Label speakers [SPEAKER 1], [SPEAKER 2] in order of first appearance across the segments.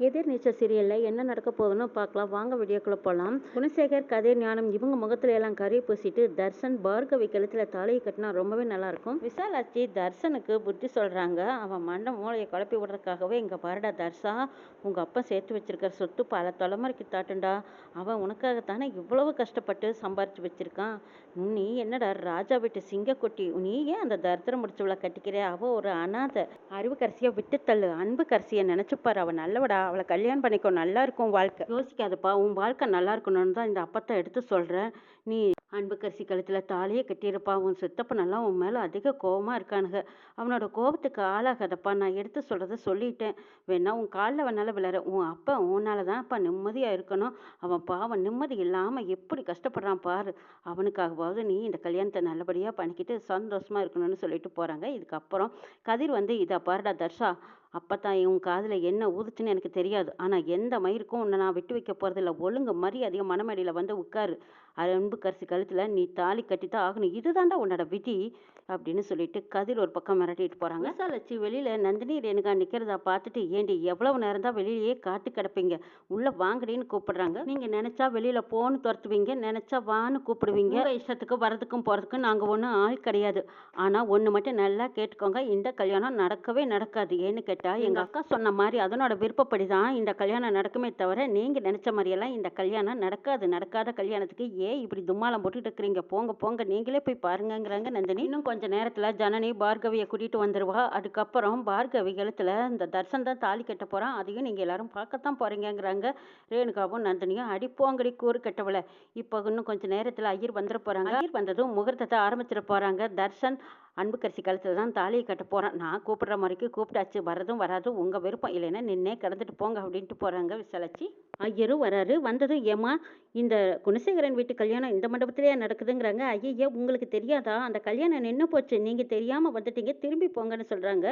[SPEAKER 1] எதிர்நீச்சல் சீரியலில் என்ன நடக்க போகுதுன்னு பார்க்கலாம். வாங்க வீடியோக்குள்ளே போகலாம் குணசேகர் கதிர் ஞானம் இவங்க முகத்துல எல்லாம் கறி பூசிட்டு தர்ஷன் பார்கவி கழுத்தில் தலையை கட்டினா ரொம்பவே நல்லாயிருக்கும் விசாலாட்சி தர்ஷனுக்கு புத்தி சொல்கிறாங்க அவன் மண்டை மூளையை குழப்பி விடுறதுக்காகவே இங்கே பாருடா தர்ஷா உங்கள் அப்பா சேர்த்து வச்சிருக்கிற சொத்து பல தலைமுறைக்கு தாட்டுண்டா. அவன் உனக்காகத்தானே இவ்வளவு கஷ்டப்பட்டு சம்பாரிச்சு வச்சிருக்கான். நீ என்னடா ராஜா வீட்டு சிங்கக்குட்டி? நீ ஏன் அந்த தரித்திரம் முடிச்சவளை கட்டிக்கிற? அவ ஒரு அனாதை. அறிவு கரசியை விட்டு தள்ளு அன்பு கரசியை நினைச்சுப்பாரு. அவன் நல்லவடா. அவளை கல்யாணம் பண்ணிக்கோ நல்லா இருக்கும் வாழ்க்கை. யோசிக்காதப்பா உன் வாழ்க்கை நல்லா இருக்கணும்னு தான் இந்த அப்பத்தை எடுத்து சொல்கிறேன் நீ அன்பு கரிசி கழுத்தில் தாலியே கட்டியிருப்பா. உன் சித்தப்பனெல்லாம் உன் மேலே அதிக கோபமாக இருக்கானுங்க. அவனோட கோபத்துக்கு ஆளாகாதப்பா. நான் எடுத்து சொல்கிறத சொல்லிட்டேன். வேணா உன் காலில் வேணால விளையாட. உன் அப்பா உன்னால தான்ப்பா நிம்மதியாக இருக்கணும். அவன் பாவம் நிம்மதி இல்லாமல் எப்படி கஷ்டப்படுறான் பாரு. அவனுக்காகவாவது நீ இந்த கல்யாணத்தை நல்லபடியாக பண்ணிக்கிட்டு சந்தோஷமாக இருக்கணும்னு சொல்லிட்டு போகிறாங்க இதுக்கப்புறம் கதிர் வந்து இதை பாருடா தர்ஷா அப்போ தான் உன் காதில் என்ன ஊதுச்சுன்னு எனக்கு தெரியாது. ஆனால் எந்த மயிருக்கும் உன்னை நான் விட்டு வைக்க போகிறதில்ல ஒழுங்கு மரியாதையா மனமேடையில் வந்து உட்காரு. அன்பு கரிசி கழுத்துல நீ தாலி கட்டித்தான் ஆகணும். இதுதான்டா உன்னோட விதி அப்படின்னு சொல்லிட்டு கதிர் ஒரு பக்கம் மிரட்டிட்டு போறாங்க. விசாலட்சி வெளியில நந்தினி ரேணுகா நிக்கிறத பார்த்துட்டு ஏண்டி எவ்வளவு நேரம் தான் வெளியிலேயே காத்து கிடப்பீங்க? உள்ள வாங்கடின்னு கூப்பிடுறாங்க. நீங்க நினைச்சா வெளியில போன்னு துரத்துவீங்க நினைச்சா வான்னு கூப்பிடுவீங்க. இஷ்டத்துக்கு வரதுக்கும் போறதுக்கும் நாங்க ஒன்றும் ஆள் கிடையாது. ஆனா ஒண்ணு மட்டும் நல்லா கேட்டுக்கோங்க. இந்த கல்யாணம் நடக்கவே நடக்காது. ஏன்னு கேட்டா எங்க அக்கா சொன்ன மாதிரி அதனோட விருப்பப்படி தான் இந்த கல்யாணம் நடக்குமே தவிர நீங்க நினைச்ச மாதிரியெல்லாம் இந்த கல்யாணம் நடக்காது. நடக்காத கல்யாணத்துக்கு ஏன் இப்படி தும்மாலம் போட்டுட்டு இருக்கிறீங்க. போங்க போங்க. நீங்களே போய் பாருங்கங்கிறாங்க நந்தினி. இன்னும் கொஞ்ச நேரத்தில் ஜனனி பார்கவியை கூட்டிட்டு வந்துருவா. அதுக்கப்புறம் பார்கவி கழுத்தில் இந்த தர்சன் தான் தாலி கட்ட போகிறான் அதையும் நீங்கள் எல்லாரும் பார்க்கத்தான் போகிறீங்கிறாங்க ரேணுகாவும் நந்தினியும். அடிப்போங்கடி கூறு கட்டவள. இப்போ இன்னும் கொஞ்ச நேரத்தில் ஐயர் வந்துட போகிறாங்க ஐயர் வந்ததும் முகூர்த்தத்தை ஆரம்பிச்சிட போகிறாங்க தர்ஷன் அன்புக்கரிசி கழுத்தில் தான் தாலியை கட்ட போகிறேன் நான் கூப்பிடுற மாதிரிக்கு கூப்பிட்டாச்சு. வரதும் வராதும் உங்கள் விருப்பம் இல்லைன்னா நின்னே கிடந்துட்டு போங்க அப்படின்ட்டு போகிறாங்க விசாலாச்சி ஐயரும் வராரு. வந்ததும் ஏமா இந்த குணசேகரன் வீட்டு கல்யாணம் இந்த மண்டபத்திலேயே நடக்குதுங்கிறாங்க. ஐயா உங்களுக்கு தெரியாதா? அந்த கல்யாணம் நின்று போச்சு. நீங்கள் தெரியாமல் வந்துட்டீங்க. திரும்பி போங்கன்னு சொல்கிறாங்க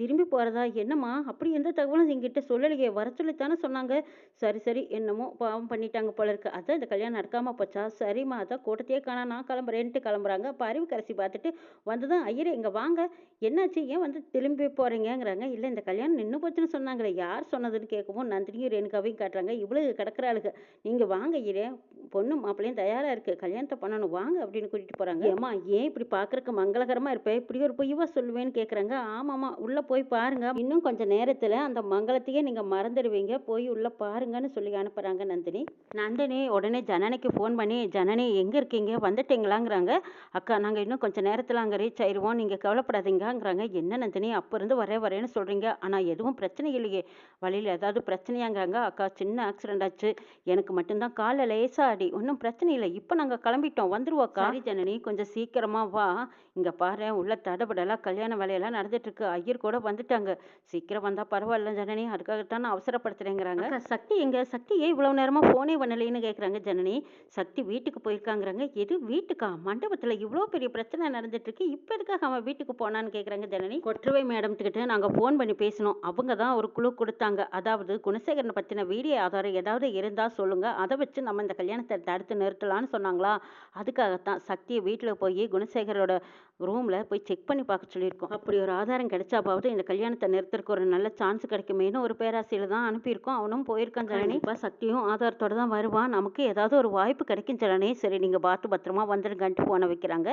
[SPEAKER 1] திரும்பி போகிறதா என்னம்மா? அப்படி எந்த தகவலும் எங்கிட்ட சொல்லலையே. வர சொல்லித்தானே சொன்னாங்க. சரி சரி. என்னமோ பாவம் பண்ணிட்டாங்க போல இருக்கு. அதான் இந்த கல்யாணம் நடக்காமல் போச்சா? சரிம்மா அதான் கூட்டத்தையே காணா. நான் கிளம்புறேன்ட்டு கிளம்புறாங்க. அப்போ அறிவு கரைசி பார்த்துட்டு வந்ததும் ஐயரே இங்கே வாங்க. என்னாச்சு? ஏன் வந்து திரும்பி போகிறீங்கங்கிறாங்க இல்லை இந்த கல்யாணம் நின்று போச்சுன்னு சொன்னாங்களே. யார் சொன்னதுன்னு கேட்கவும் நந்தினியும் ரேணுகாவையும் காட்டுறாங்க. இவ்வளவு கிடக்குறாளுங்க நீங்கள் வாங்க ஐயரே. பொண்ணு மாப்பிள்ளையும் தயாராக இருக்குது கல்யாணத்தை பண்ணணும். வாங்க அப்படின்னு கூட்டிகிட்டு போகிறாங்க ஏம்மா ஏன் இப்படி பார்க்குறக்கு மங்களகரமாக இருப்பேன் இப்படி ஒரு பொய்வா சொல்லுவேன்னு கேட்குறாங்க ஆமாம்மா உள்ளே போய் பாருங்க. இன்னும் கொஞ்சம் நேரத்தில் அந்த மங்களத்தையே நீங்கள் மறந்துடுவீங்க. போய் உள்ளே பாருங்கன்னு சொல்லி அனுப்புகிறாங்க நந்தினி. நந்தினி உடனே ஜனனிக்கு ஃபோன் பண்ணி ஜனனி எங்கே இருக்கீங்க? வந்துட்டீங்களாங்கிறாங்க. அக்கா நாங்கள் இன்னும் கொஞ்சம் நேரத்தில் அங்கே ரீச் ஆயிடுவோம் நீங்கள் கவலைப்படாதீங்கங்கிறாங்க. என்ன நந்தினி அப்போ இருந்து வரே வரேன்னு சொல்கிறீங்க ஆனால் எதுவும் பிரச்சனை இல்லையே. வழியில் ஏதாவது பிரச்சனையாங்கிறாங்க. அக்கா சின்ன ஆக்சிடென்ட் ஆச்சு. எனக்கு மட்டும்தான் காலில் லேசாக அடி. ஒன்றும் பிரச்சனை இல்லை. இப்போ நாங்கள் கிளம்பிட்டோம். வந்துருவோக்கா சரி ஜனனி கொஞ்சம் சீக்கிரமா வா. இங்கே பாரு உள்ள தடபடலாம் கல்யாண வேலையெல்லாம் நடந்துட்டு இருக்கு ஐயர் கூட வந்துட்டாங்க. சீக்கிரம் வந்தால் பரவாயில்ல ஜனனி. அதுக்காகத்தான் நான் அவசரப்படுத்துறேங்கிறாங்க. அக்கா, சக்தி எங்க? சக்தி ஏன் இவ்வளோ நேரமாக ஃபோனே பண்ணலைன்னு கேட்குறாங்க ஜனனி. சக்தி வீட்டுக்கு போயிருக்காங்கிறாங்க. எது வீட்டுக்கா? மண்டபத்தில் இவ்வளோ பெரிய பிரச்சனை நடந்துட்டு இருக்கு இப்போ எதுக்காக அவன் வீட்டுக்கு போனான்னு கேட்குறாங்க ஜனனி? கொற்றவை மேடம்கிட்ட நாங்கள் ஃபோன் பண்ணி பேசினோம். அவங்க தான் ஒரு குழு கொடுத்தாங்க. அதாவது குணசேகரனை பற்றின வீடியோ ஆதாரம் ஏதாவது இருந்தால் சொல்லுங்க. அதை வச்சு நம்ம இந்த கல்யாணத்தை தடுத்து நிறுத்தலாம்னு சொன்னாங்களா? அதுக்காகத்தான் சக்தியை வீட்டில் போய் குணசேகரோட ரூமில் போய் செக் பண்ணி பார்க்க சொல்லியிருக்கோம். அப்படி ஒரு ஆதாரம் கிடைச்சாப்பாவது இந்த கல்யாணத்தை நிறுத்துறதுக்கு ஒரு நல்ல சான்ஸ் கிடைக்குமேனு ஒரு பேராசையில் தான் அனுப்பியிருக்கோம். அவனும் போயிருக்கான் ஜனனி. இப்போ சக்தியும் ஆதாரத்தோட தான் வருவான். நமக்கு ஏதாவது ஒரு வாய்ப்பு கிடைக்கும் ஜனனி. சரி நீங்கள் பார்த்து பத்திரமா வந்துடுங்கன்ட்டு போன வைக்கிறாங்க.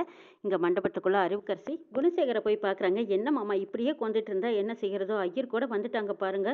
[SPEAKER 1] இங்கே மண்டபத்துக்குள்ள அறிவுக்கரசி குணசேகரை போய் பார்க்குறாங்க. என்ன மாமா இப்படியே கொண்டுட்டு இருந்தா என்ன செய்கிறதோ ஐயர் கூட வந்துட்டாங்க பாருங்க.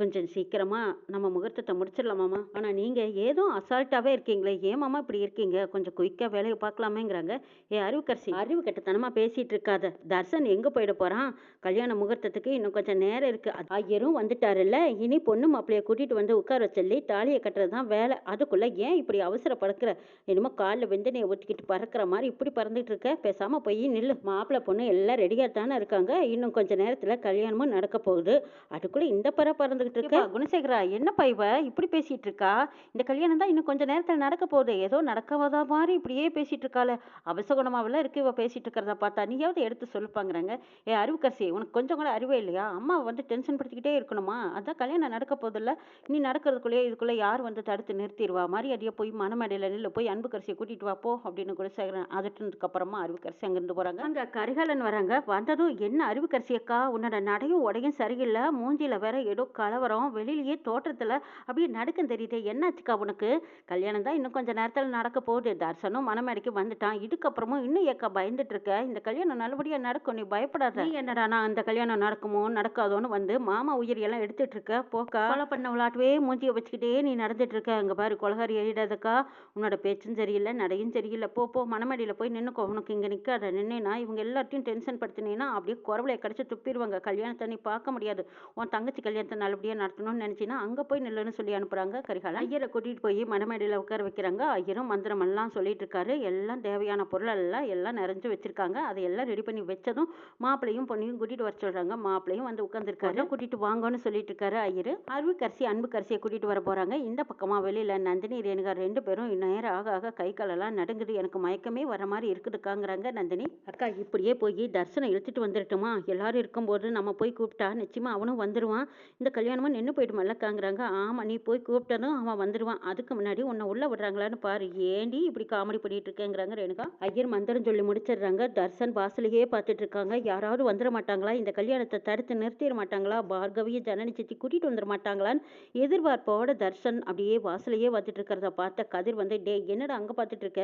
[SPEAKER 1] கொஞ்சம் சீக்கிரமா நம்ம முகூர்த்தத்தை முடிச்சிடலாமாமா ஆனால் நீங்கள் ஏதோ அசால்ட்டாகவே இருக்கீங்களே. ஏன் மாமா இப்படி இருக்கீங்க? கொஞ்சம் குயிக்காக வேலையை பார்க்கலாமேங்கிறாங்க. ஏ அறிவுக்கரசி அறிவு கெட்டத்தனமாக பேசிட்டு இருக்காத தர்சன் எங்கே போயிட போகிறான் கல்யாண முகூர்த்தத்துக்கு இன்னும் கொஞ்சம் நேரம் இருக்கு. ஐயரும் வந்துட்டாருல்ல. இனி பொண்ணு மாப்பிள்ளைய கூட்டிட்டு வந்து உட்கார சொல்லி தாலியை கட்டுறது தான் வேலை. அதுக்குள்ள ஏன் இப்படி அவசரப்படுக்கிற என்னமோ காலில் வெந்தனையை ஊற்றிக்கிட்டு பறக்கிற மாதிரி இப்படி பறந்துட்டு இருக்க பேசாம போய் நில்லு. மாப்பிள்ளை பொண்ணு எல்லாம் ரெடியாக தானே இருக்காங்க. இன்னும் கொஞ்ச நேரத்தில் கல்யாணமும் நடக்க போகுது. அதுக்குள்ள இந்த பற பறந்துகிட்டு இருக்கா குணசேகரா என்னப்பா இவ? இப்படி பேசிட்டு இருக்கா இந்த கல்யாணம் தான் இன்னும் கொஞ்ச நேரத்தில் நடக்க போகுது. ஏதோ நடக்காத மாதிரி இப்படியே பேசிட்டு இருக்காள அவசகுணமாவில் இருக்கு இவ பேசிட்டு இருக்கிறத பார்த்தா நீயாவது எடுத்து சொல்லுப்பாங்கிறாங்க. ஏ அறிவுக்கரசி உனக்கு கொஞ்சம் கூட அறிவே இல்லையா? அம்மா வந்து டென்ஷன் படுத்திக்கிட்டே இருக்கணுமா? அதான் கல்யாணம் நடக்க போதில்ல நீ நடக்கிறதுக்குள்ளேயே இதுக்குள்ளே யார் வந்து தடுத்து நிறுத்திடுவா? மரியாதையை போய் மனமடையில் நில்ல. போய் அன்புக்கரசியை கூட்டிட்டு வா போ அப்படின்னு குணசேகரன் அதட்டினதுக்கு அப்புறமா அறிவுக்கரசி அங்கிருந்து போகிறாங்க அங்கே கரிகாலன் வராங்க. வந்ததும் என்ன அறிவுக்கரசி அக்கா உன்னோட நடையும் உடையும் சரியில்லை. மூஞ்சியில் வேற ஏதோ கலவரம். வெளியிலேயே தோற்றத்தில் அப்படியே நடக்கும் தெரியுது. என்னாச்சுக்கா உனக்கு? கல்யாணம் தான் இன்னும் கொஞ்சம் நேரத்தில் நடக்க போகுது. தர்சனும் மனமேடைக்கு வந்துட்டான். இதுக்கப்புறமும் இன்னும் ஏக்கா பயந்துட்டு இருக்க? இந்த கல்யாணம் நல்லபடியா நடக்கும். நீ பயப்படாத. நீ என்னடா நான் அந்த கல்யாணம் நடக்குமோ நடக்காதோன்னு வந்து மாமா உயிர் எல்லாம் எடுத்துட்டு இருக்க. போக்கா. கொலை பண்ண விளாட்டுவே மூஞ்சியை வச்சுக்கிட்டே நீ நடந்துட்டு இருக்க. அங்க பாரு கொலகாரி எழிடாதக்கா உன்னோட பேச்சும் சரியில்லை நடையும் சரியில்லை. போ போ மனமேடையில் போய் நின்னுக்கோ. உனக்கு இங்க நிக்காத. நின்னேனா இவங்க எல்லாத்தையும் டென்ஷன் படுத்தினீங்கன்னா அப்படியே குறவலையை கடிச்சு துப்பிடுவாங்க. கல்யாணத்தை நீ பார்க்க முடியாது. உன் தங்கச்சி கல்யாணத்தை நல்லபடியா நடத்தணும்னு நினைச்சினா அங்க போய் நில்லுன்னு சொல்லி அனுப்புறாங்க கரிகாலன். ஐயரை கூட்டிட்டு போய் மனமேடையில் உட்கார வைக்கிறாங்க. ஐயரும் மந்திரம் எல்லாம் சொல்லிட்டு இருக்காரு. எல்லாம் தேவையான பொருள் எல்லாம் எல்லாம் நிறைஞ்சு வச்சிருக்காங்க. அதை எல்லாம் ரெடி பண்ணி வச்சதும் மாப்பிளையும் பொண்ணையும் கூட்டிட்டு வர சொல்றாங்க. மாப்பிளையும் வந்து உட்காந்துருக்காரு கூட்டிட்டு வாங்கன்னு சொல்லிட்டு இருக்காரு ஐயர். அருவிக்கரசி அன்புக்கரசியை கூட்டிட்டு வர போறாங்க. இந்த பக்கமா வெளியில நந்தினி ரேணுகா ரெண்டு பேரும் நேரம் ஆக ஆக கை காலெல்லாம் நடுங்குது. எனக்கு மயக்கமே வர மாதிரி இருக்குதுக்காங்கிறாங்க நந்தினி. அக்கா இப்படியே போய் தர்சனம் இழுத்துட்டு வந்துடட்டுமா? எல்லாரும் இருக்கும்போது நம்ம போய் கூப்பிட்டா நிச்சயமா அவனும் வந்துருவான். இந்த கல்யாணமாக நின்று போயிடுமல்லக்காங்கிறாங்க ஆமா நீ போய் கூப்பிட்டதும் அவன் வந்துருவான். அதுக்கு முன்னாடி உன்னை உள்ள விடுறாங்களான்னு பாரு. ஏண்டி இப்படி காமெடி பண்ணிட்டு இருக்கேங்கிறாங்க ரேணுகா? ஐயர் மந்திரம் சொல்லி முடிச்சிடுறாங்க. தர்சன் வாசலையே பார்த்துட்டு இருக்காங்க யாராவது வந்துட மாட்டாங்களா இந்த கல்யாணத்தை தடுத்து நிறுத்திட மாட்டாங்களா பார்கவியை ஜனனி சித்தி கூட்டிட்டு வந்துட மாட்டாங்களான்னு எதிர்பார்ப்போட தர்சன் அப்படியே வாசலையே பார்த்துட்டு இருக்கிறத பார்த்த கதிர் வந்து டே என்னடா அங்க பார்த்துட்டு இருக்க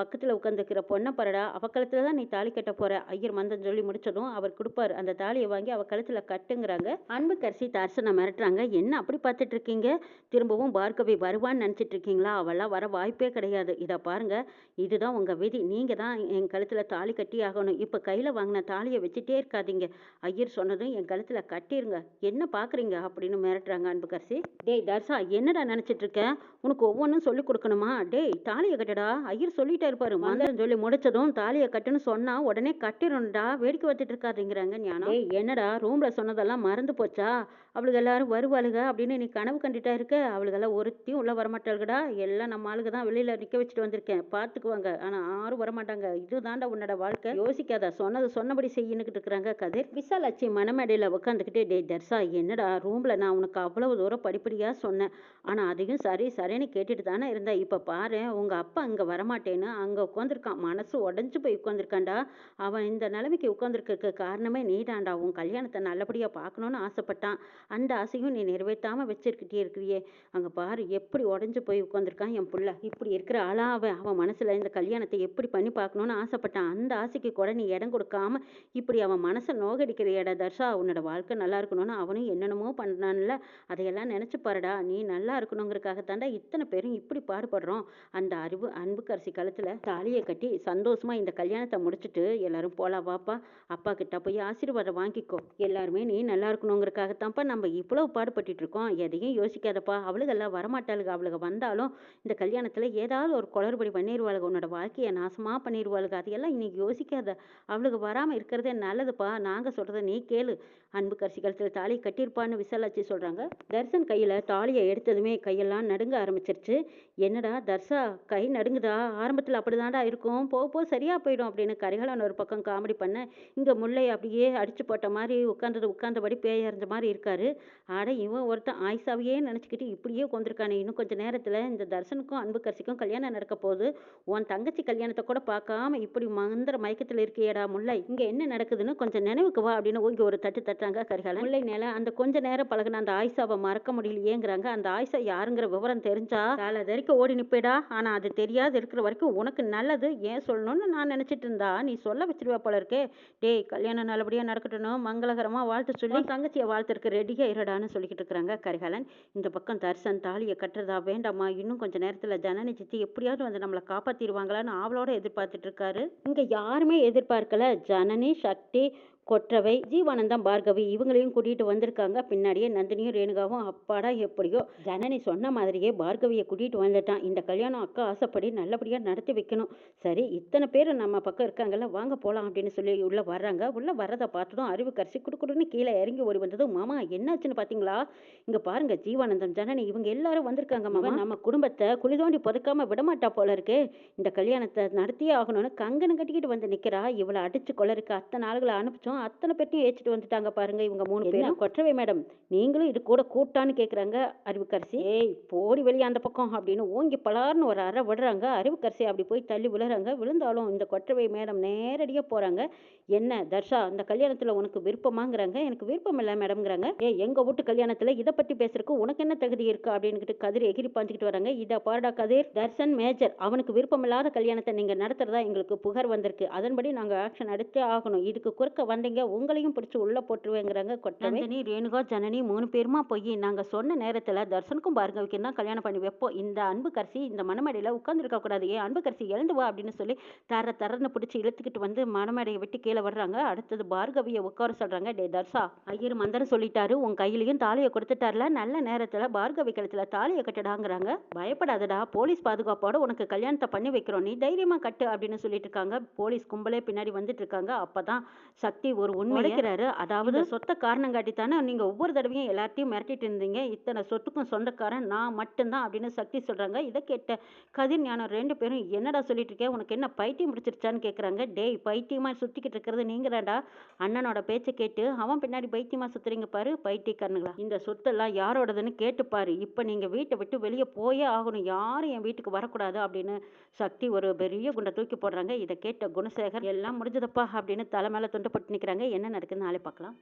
[SPEAKER 1] பக்கத்துல உட்காந்துக்கிற பொண்ணை பரடா. அவ கழுத்துல தான் நீ தாலி கட்ட போற. ஐயர் மந்தம் சொல்லி முடிச்சதும் அவர் கொடுப்பாரு. அந்த தாலியை வாங்கி அவ கழுத்துல கட்டுங்கிறாங்க. அன்பு கரிசி தர்சனை மிரட்டுறாங்க. என்ன அப்படி பார்த்துட்டு இருக்கீங்க திரும்பவும் பார்கவி வருவான்னு நினைச்சிட்டு இருக்கீங்களா அவெல்லாம் வர வாய்ப்பே கிடையாது. இதை பாருங்க. இதுதான் உங்க விதி. நீங்க தான் என் கழுத்துல தாலி கட்டி ஆகணும். இப்ப கையில வாங்கின தாலியை வச்சுட்டே இருக்காதீங்க. ஐயர் சொன்னதும் என் கழுத்துல கட்டிருங்க. என்ன பாக்குறீங்க? அப்படின்னு மிரட்டுறாங்க அன்பு கரிசி டேய் தர்சா என்னடா நினைச்சிட்டு இருக்க உனக்கு ஒவ்வொன்றும் சொல்லி கொடுக்கணுமா? டேய் தாலியை கட்டடா. ஐயர் சொல்லிட்டே இருப்பாரு மந்திரம் சொல்லி முடிச்சதும் தாலியை கட்டுன்னு சொன்னா உடனே கட்டிடணும்டா. வேடிக்கை வச்சுட்டு இருக்காதுங்கிறாங்க ஞானம். என்னடா? ரூம்ல சொன்னதெல்லாம் மறந்து போச்சா? அவளுக்கு எல்லாரும் வருவாளுக அப்படின்னு நீ கனவு கண்டுட்டா இருக்க? அவளுக்கெல்லாம் ஒருத்தியும் உள்ள வரமாட்டாளுகடா. எல்லாம் நம்ம ஆளுக தான் வெளியில நிக்க வச்சுட்டு வந்திருக்கேன். பார்த்துக்குவாங்க ஆனா யாரும் வரமாட்டாங்க. இதுதான்டா உன்னோட வாழ்க்கை. யோசிக்காத. சொன்னது சொன்னபடி செய்யணுக்கிட்டு இருக்கிறாங்க கதிர். விசாலாட்சி மனமேடையில உட்காந்துக்கிட்டே டே தர்சா என்னடா ரூம்ல நான் உனக்கு அவ்வளவு தூரம் படிப்படியா சொன்னேன். ஆனா அதையும் சரி சரின்னு கேட்டுட்டு தானே இருந்தேன். இப்ப பாரு உங்க அப்பா அங்க வரமாட்டேன்னு அங்க உட்காந்துருக்கான் மனசு உடஞ்சு போய் உட்காந்துருக்கான்டா அவன் இந்த நிலைமைக்கு உட்காந்துருக்க காரணமே நீடாண்டா உன் கல்யாணத்தை நல்லபடியா பார்க்கணும்னு ஆசைப்பட்டான். அந்த ஆசையும் நீ நிறைவேற்றாமல் வச்சிருக்கிட்டே இருக்கிறியே. அங்கே பாரு எப்படி உடஞ்சி போய் உட்காந்துருக்கான் என் பிள்ளை. இப்படி இருக்கிற ஆளா அவன். அவன் மனசில் இந்த கல்யாணத்தை எப்படி பண்ணி பார்க்கணும்னு ஆசைப்பட்டான். அந்த ஆசைக்கு கூட நீ இடம் கொடுக்காம இப்படி அவன் மனசை நோகடிக்கிற நோகடிக்கிறியடா தர்ஷா உன்னோட வாழ்க்கை நல்லா இருக்கணும்னு அவனும் என்னென்னமோ பண்ணான்ல அதையெல்லாம் நினச்சி பாருடா. நீ நல்லா இருக்கணுங்கிறதுக்காகத்தாண்டா இத்தனை பேரும் இப்படி பாடுபடுறோம். அந்த அறிவு அன்புக்கரசி காலத்தில் தாலியை கட்டி சந்தோஷமாக இந்த கல்யாணத்தை முடிச்சிட்டு எல்லாரும் போலாம் வாப்பா. அப்பா கிட்ட போய் ஆசீர்வாதம் வாங்கிக்கோ. எல்லாருமே நீ நல்லா இருக்கணுங்கிறதுக்காகத்தான்ப்பா நம்ம இவ்வளவு பாடுபட்டுட்டு இருக்கோம் எதையும் யோசிக்காதப்பா. அவளுகெல்லாம் வரமாட்டாளுங்க அவளுக வந்தாலும் இந்த கல்யாணத்துல ஏதாவது ஒரு குளறுபடி பண்ணிடுவாளுக உன்னோட வாழ்க்கையை நாசமா பண்ணிடுவாளுக அதையெல்லாம் இன்னைக்கு யோசிக்காத. அவளுக்கு வராம இருக்கிறதே நல்லதுப்பா. நாங்க சொல்றத நீ கேளு. அன்பு கரிசி கழுத்துல தாலி கட்டியிருப்பான்னு விசாலாட்சி சொல்றாங்க. தர்சன் கையில தாலியை எடுத்ததுமே கையெல்லாம் நடுங்க ஆரம்பிச்சிருச்சு. என்னடா தர்சா கை நடுங்குதா? ஆரம்பத்துல அப்படிதான்டா இருக்கும். போக போக சரியா போயிடும் அப்படின்னு கரிகாலன் ஒரு பக்கம் காமெடி பண்ண இங்க முல்லை அப்படியே அடிச்சு போட்ட மாதிரி உட்கார்ந்தது உட்கார்ந்தபடி பேயறிஞ்ச மாதிரி இருக்காரு. ஆட இவன் ஒருத்தன் ஆயிஷாவையே நினச்சிக்கிட்டு இப்படியே உட்காந்துருக்கானே இன்னும் கொஞ்ச நேரத்தில் இந்த தர்சனுக்கும் அன்பு கரிசிக்கும் கல்யாணம் நடக்க போகுது. உன் தங்கச்சி கல்யாணத்தை கூட பார்க்காம இப்படி மந்திர மயக்கத்தில் இருக்கியேடா முல்லை. இங்க என்ன நடக்குதுன்னு கொஞ்சம் நினைவுக்கு வா அப்படின்னு ஓங்கி ஒரு தட்டு தட்டாங்க கரிகாலன். முல்லை நில அந்த கொஞ்ச நேரம் பழகுன அந்த ஆயிஷாவை மறக்க முடியலையேங்கிறாங்க. அந்த ஆயிஷா யாருங்கிற விவரம் தெரிஞ்சா? கால வரைக்கும் ஓடி நிப்பேடா. ஆனா அது தெரியாது இருக்கிற வரைக்கும் உனக்கு நல்லது ஏன் சொல்லணும்னு நான் நினச்சிட்டு இருந்தா? நீ சொல்ல வச்சிருவா போல இருக்கே. டேய் கல்யாணம் நல்லபடியா நடக்கட்டும் மங்களகரமாக வாழ்த்து சொல்லி தங்கச்சியை வாழ்த்துருக்கு ரெடி அதிக இருடான்னு சொல்லிக்கிட்டு இருக்கிறாங்க கரிகாலன். இந்த பக்கம் தரிசன் தாலியை கட்டுறதா வேண்டாமா இன்னும் கொஞ்ச நேரத்துல ஜனனி சித்தி எப்படியாவது வந்து நம்மளை காப்பாத்திடுவாங்களான்னு ஆவலோட எதிர்பார்த்துட்டு இருக்காரு. இங்க யாருமே எதிர்பார்க்கல. ஜனனி சக்தி கொற்றவை ஜீவானந்தம் பார்கவி இவங்களையும் கூட்டிகிட்டு வந்திருக்காங்க. பின்னாடியே நந்தினியும் ரேணுகாவும் அப்பாடா எப்படியோ? ஜனனி சொன்ன மாதிரியே பார்கவியை கூட்டிகிட்டு வந்துட்டான். இந்த கல்யாணம் அக்கா ஆசைப்படி நல்லபடியாக நடத்தி வைக்கணும். சரி இத்தனை பேர் நம்ம பக்கம் இருக்காங்கல்ல வாங்க போகலாம் அப்படின்னு சொல்லி உள்ளே வர்றாங்க. உள்ளே வர்றதை பார்த்ததும் அறிவு கரிசி குடுக்குடுன்னு கீழே இறங்கி ஓடி வந்ததும் மாமா என்னாச்சுன்னு பார்த்தீங்களா இங்கே பாருங்க ஜீவானந்தம் ஜனனி இவங்க எல்லாரும் வந்திருக்காங்க மாமா. நம்ம குடும்பத்தை குழி தோண்டி புதைக்காம விடமாட்டா போல இருக்கு. இந்த கல்யாணத்தை நடத்தியே ஆகணும்னு கங்கணம் கட்டிக்கிட்டு வந்து நிற்கிறா இவளை அடிச்சு கொள்ளருக்கு அத்தனை ஆளுகளை அனுப்பிச்சோம். அத்தனை பேர்ட்டையும் ஏற்றிட்டு வந்துட்டாங்க பாருங்க இவங்க மூணு பேரும். கொற்றவை மேடம் நீங்களும் இது கூட கூட்டான்னு கேட்குறாங்க அறிவுக்கரசி. ஏய் போடி வெளியே அந்த பக்கம் அப்படின்னு ஓங்கி பலார்னு ஒரு அறை விடுறாங்க. அறிவுக்கரசி அப்படி போய் தள்ளி விழுறாங்க. விழுந்தாலும் இந்த கொற்றவை மேடம் நேரடியாக போகிறாங்க என்ன தர்ஷா இந்த கல்யாணத்தில் உனக்கு விருப்பமாங்கிறாங்க? எனக்கு விருப்பம் இல்லை மேடம்ங்கிறாங்க. ஏ எங்கள் வீட்டு கல்யாணத்தில் இதை பற்றி பேசுறதுக்கு உனக்கு என்ன தகுதி இருக்கு? அப்படின்னுட்டு கதிர் எகிரி பாஞ்சுக்கிட்டு வராங்க. இதை பாருடா கதிர் தர்ஷன் மேஜர் அவனுக்கு விருப்பமில்லாத கல்யாணத்தை நீங்கள் நடத்துறதா எங்களுக்கு புகார் வந்திருக்கு. அதன்படி நாங்கள் ஆக்ஷன் எடுத்தே ஆகணும். இதுக்கு குறுக்க வந்தீங்க உங்களையும் பிடிச்சி உள்ளே போட்டுருவேங்கிறாங்க கொட்டவை. ரேணுகா ஜனனி மூணு பேருமா போய் நாங்கள் சொன்ன நேரத்தில் தர்ஷனுக்கும் பார்கவிக்கு தான் கல்யாணம் பண்ணி வைப்போம். இந்த அன்பு கரிசி இந்த மணமேடையில் உட்காந்துருக்க கூடாது. ஏன் அன்பு கரிசி எழுந்து வா அப்படின்னு சொல்லி தர தரன்னு பிடிச்சி இழுத்துக்கிட்டு வந்து மணமேடையை விட்டு கீழே வர்றாங்க. அடுத்தது பார்கவியை உட்கார சொல்கிறாங்க டே தர்ஷா ஐயர் மந்திரம் சொல்லிட்டாரு. உன் கையிலையும் தாலியை கொடுத்துட்டார்ல. நல்ல நேரத்தில் பார்கவி கழுத்தில் தாலியை கட்டடாங்கிறாங்க. பயப்படாதடா. போலீஸ் பாதுகாப்போட உனக்கு கல்யாணத்தை பண்ணி வைக்கிறோம். நீ தைரியமாக கட்டு அப்படின்னு சொல்லிட்டு இருக்காங்க. போலீஸ் கும்பலே பின்னாடி வந்துட்டு இருக்காங்க. அப்பதான் சக்தி ஒரு உண்மை உடைக்கிறாரு அதாவது சொத்தை காரணம் காட்டித்தானே நீங்க ஒவ்வொரு தடவையும் எல்லாத்தையும் மிரட்டிட்டு இருந்தீங்க. இத்தனை சொத்துக்கும் சொந்தக்காரன் நான் மட்டும்தான் அப்படின்னு சக்தி சொல்றாங்க. இதை கேட்ட கதிர் ஞானம் ரெண்டு பேரும் என்னடா சொல்லிட்டு இருக்கேன் உனக்கு என்ன பைத்தியம் பிடிச்சிருச்சான்னு கேட்குறாங்க டேய் பைத்தியமா சுத்திக்கிட்டு இருக்கிறது நீங்களாடா அண்ணனோட பேச்சை கேட்டு அவன் பின்னாடி பைத்தியமா சுத்துறீங்க பாரு பைத்தியக்காரனுங்களா. இந்த சொத்தெல்லாம் யாரோடதுன்னு கேட்டுப்பாரு இப்போ நீங்க வீட்டை விட்டு வெளியே போயே ஆகணும். யாரும் என் வீட்டுக்கு வரக்கூடாது அப்படின்னு சக்தி ஒரு பெரிய குண்டை தூக்கி போடுறாங்க. இதை கேட்ட குணசேகர் எல்லாம் முடிஞ்சதப்பா அப்படின்னு தலை மேலே துண்டு போட்டு நிற்கிறாங்க என்ன நடக்குதுன்னு நாளை பார்க்கலாம்